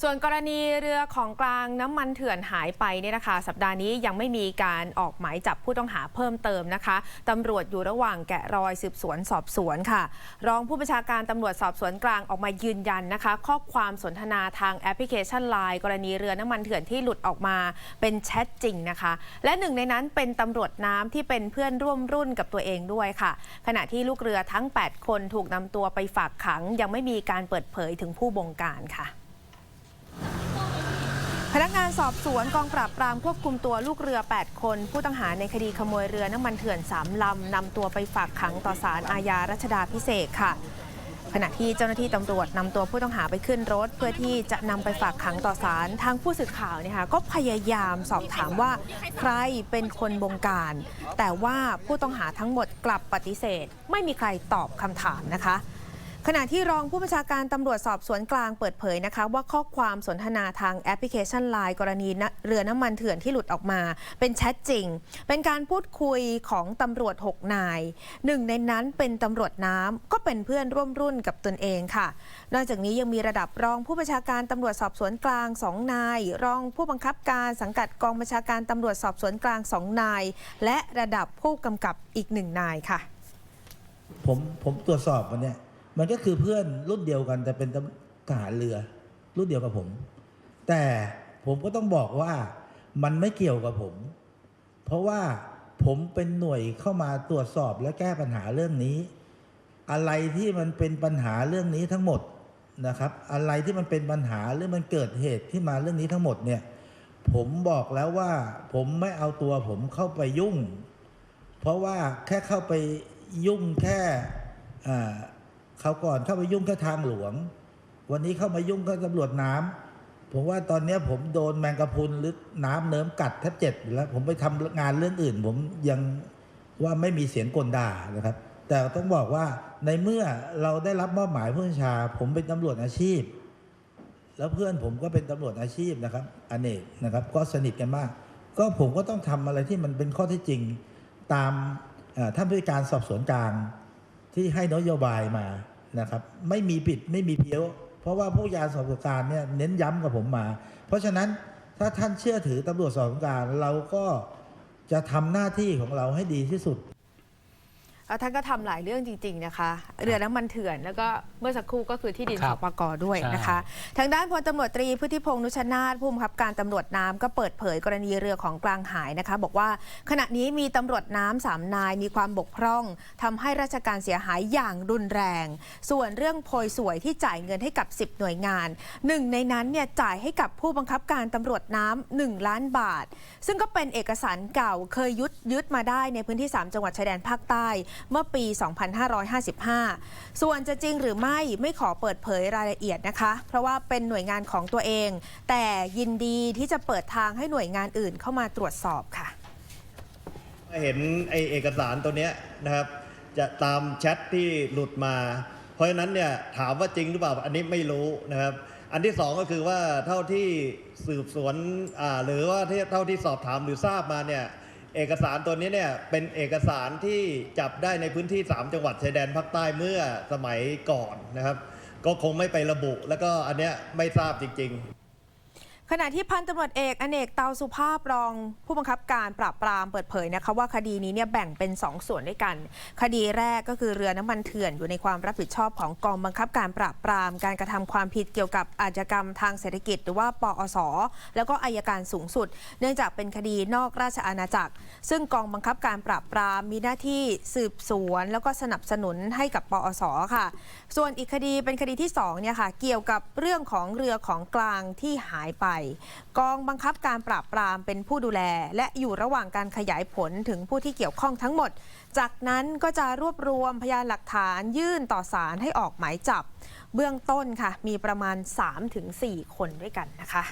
ส่วนกรณีเรือของกลางน้ำมันเถื่อนหายไปเนี่ยนะคะ สัปดาห์นี้ยังไม่มีการออกหมายจับผู้ต้องหาเพิ่มเติมนะคะตำรวจอยู่ระหว่างแกะรอยสืบสวนสอบสวนค่ะ รองผู้บัญชาการตำรวจสอบสวนกลางออกมายืนยันนะคะ ข้อความสนทนาทางแอปพลิเคชันไลน์กรณีเรือน้ำมันเถื่อนที่หลุดออกมาเป็นแชทจริงนะคะ และหนึ่งในนั้นเป็นตำรวจน้ำที่เป็นเพื่อนร่วมรุ่นกับตัวเองด้วยค่ะ ขณะที่ลูกเรือทั้ง 8 คนถูกนำตัวไปฝากขัง ยังไม่มีการเปิดเผยถึงผู้บงการค่ะ พนักงานสอบสวนกองปราบปรามควบคุมตัวลูกเรือ 8 คน ผู้ต้องหาในคดีขโมยเรือน้ำมันเถื่อน 3 ลำนำตัวไปฝากขังต่อศาลอาญารัชดาพิเศษค่ะ ขณะที่เจ้าหน้าที่ตำรวจนำตัวผู้ต้องหาไปขึ้นรถ เพื่อที่จะนำไปฝากขังต่อศาลทางผู้สื่อข่าวเนี่ยค่ะก็พยายามสอบถามว่าใครเป็นคนบงการ แต่ว่าผู้ต้องหาทั้งหมดกลับปฏิเสธ ไม่มีใครตอบคำถามนะคะ ขณะที่รองผู้บัญชาการตำรวจสอบสวนกลางเปิดเผยนะคะ ว่าข้อความสนทนาทางแอปพลิเคชันไลน์กรณีเรือน้ำมันเถื่อนที่หลุดออกมา เป็นแชทจริง เป็นการพูดคุยของตำรวจ 6 นายหนึ่งในนั้นเป็นตำรวจน้ำก็เป็นเพื่อนร่วมรุ่นกับตนเองค่ะ นอกจากนี้ยังมีระดับรองผู้บัญชาการตำรวจสอบสวนกลาง 2 นาย รองผู้บังคับการสังกัดกองบัญชาการตำรวจสอบสวนกลาง 2 นาย และระดับผู้กำกับอีกหนึ่งนายค่ะ ผมผมตรวจสอบมันนี่ย มันก็คือเพื่อนรุ่นเดียวกัน แต่เป็นทหารเรือ รุ่นเดียวกับผม แต่ผมก็ต้องบอกว่ามันไม่เกี่ยวกับผม เพราะว่าผมเป็นหน่วยเข้ามาตรวจสอบและแก้ปัญหาเรื่องนี้ อะไรที่มันเป็นปัญหาเรื่องนี้ทั้งหมดนะครับ อะไรที่มันเป็นปัญหาหรือมันเกิดเหตุที่มาเรื่องนี้ทั้งหมดเนี่ยผมบอกแล้วว่า ผมไม่เอาตัวผมเข้าไปยุ่ง เพราะว่าแค่เข้าไปยุ่งแค่ เขาก่อนเข้าไปยุ่งแค่ทางหลวง วันนี้เข้ามายุ่งกับตำรวจน้ำผมว่าตอนนี้ผมโดนแมงกะพรุนหรือน้ำเนิ้มกัดแทบเจ็บอยู่แล้ว ผมไปทำงานเรื่องอื่น ผมยังว่าไม่มีเสียงกลด่านะครับ แต่ต้องบอกว่าในเมื่อเราได้รับมอบหมายผู้บัญชา ผมเป็นตำรวจอาชีพ แล้วเพื่อนผมก็เป็นตำรวจอาชีพนะครับอเนกนะครับ ก็สนิทกันมาก ก็ผมก็ต้องทำอะไรที่มันเป็นข้อเที่จริงตามท่านผู้การสอบสวนกลางที่ให้นโยบายมา นะครับไม่มีปิดไม่มีเพี้ยว เพราะว่าผู้ยาสอบสวนกลางเนี่ยเน้นย้ำกับผมมา เพราะฉะนั้นถ้าท่านเชื่อถือตำรวจสอบสวนกลางเราก็จะทำหน้าที่ของเราให้ดีที่สุด แล้วท่านก็ทำหลายเรื่องจริง ๆ นะคะ เรือน้ำมันเถื่อนแล้วก็เมื่อสักครู่ก็คือที่ดินคสรับปกด้วยนะคะ ทางด้านพลตำรวจตรีพุทธิพงษ์นุชนาถผู้บังคับการตำรวจน้ำก็เปิดเผยกรณีเรือของกลางหายนะคะ บอกว่าขณะนี้มีตำรวจน้ำสามนายมีความบกพร่องทำให้ราชการเสียหายอย่างรุนแรง ส่วนเรื่องโพยสวยที่จ่ายเงินให้กับ 10 หน่วยงานหนึ่งในนั้นเนี่ยจ่ายให้กับผู้บังคับการตำรวจน้ำหนึ่งล้านบาท ซึ่งก็เป็นเอกสารเก่าเคยยึดยึดมาได้ในพื้นที่ 3 จังหวัดชายแดนภาคใต้เมื่อปี 2555 ส่วนจะจริงหรือไม่ไม่ขอเปิดเผยรายละเอียดนะคะ เพราะว่าเป็นหน่วยงานของตัวเอง แต่ยินดีที่จะเปิดทางให้หน่วยงานอื่นเข้ามาตรวจสอบค่ะเห็นไอเอกสารตัวเนี้ยนะครับ จะตามแชทที่หลุดมา เพราะฉะนั้นเนี่ยถามว่าจริงหรือเปล่าอันนี้ไม่รู้นะครับ อันที่สองก็คือว่าเท่าที่สืบสวนหรือว่าเท่าที่สอบถามหรือทราบมาเนี่ย เอกสารตัวนี้เนี่ยเป็นเอกสารที่จับได้ในพื้นที่ 3 จังหวัดชายแดนภาคใต้เมื่อสมัยก่อนนะครับ ก็คงไม่ไประบุ แล้วก็อันเนี้ยไม่ทราบจริง ๆ ขณะที่พันตำรวจเอกอเนกเตาสุภาพรอง ผู้บังคับการปราบปรามเปิดเผยนะคะว่าคดีนี้เนี่ยแบ่งเป็น 2 ส่วนด้วยกัน คดีแรกก็คือเรือน้ำมันเถื่อนอยู่ในความรับผิดชอบของกองบังคับการปราบปราม การกระทำความผิดเกี่ยวกับอาชญากรรมทางเศรษฐกิจ หรือว่าปอส แล้วก็อายการสูงสุด เนื่องจากเป็นคดีนอกราชอาณาจักร ซึ่งกองบังคับการปราบปรามมีหน้าที่สืบสวน แล้วก็สนับสนุนให้กับปอสค่ะ ส่วนอีกคดีเป็นคดีที่2เนี่ยค่ะเกี่ยวกับเรื่องของเรือของกลางที่หายไปกองบังคับการปราบปรามเป็นผู้ดูแล และอยู่ระหว่างการขยายผลถึงผู้ที่เกี่ยวข้องทั้งหมด จากนั้นก็จะรวบรวมพยานหลักฐานยื่นต่อศาลให้ออกหมายจับ เบื้องต้นค่ะ มีประมาณ 3-4 คนด้วยกันนะคะ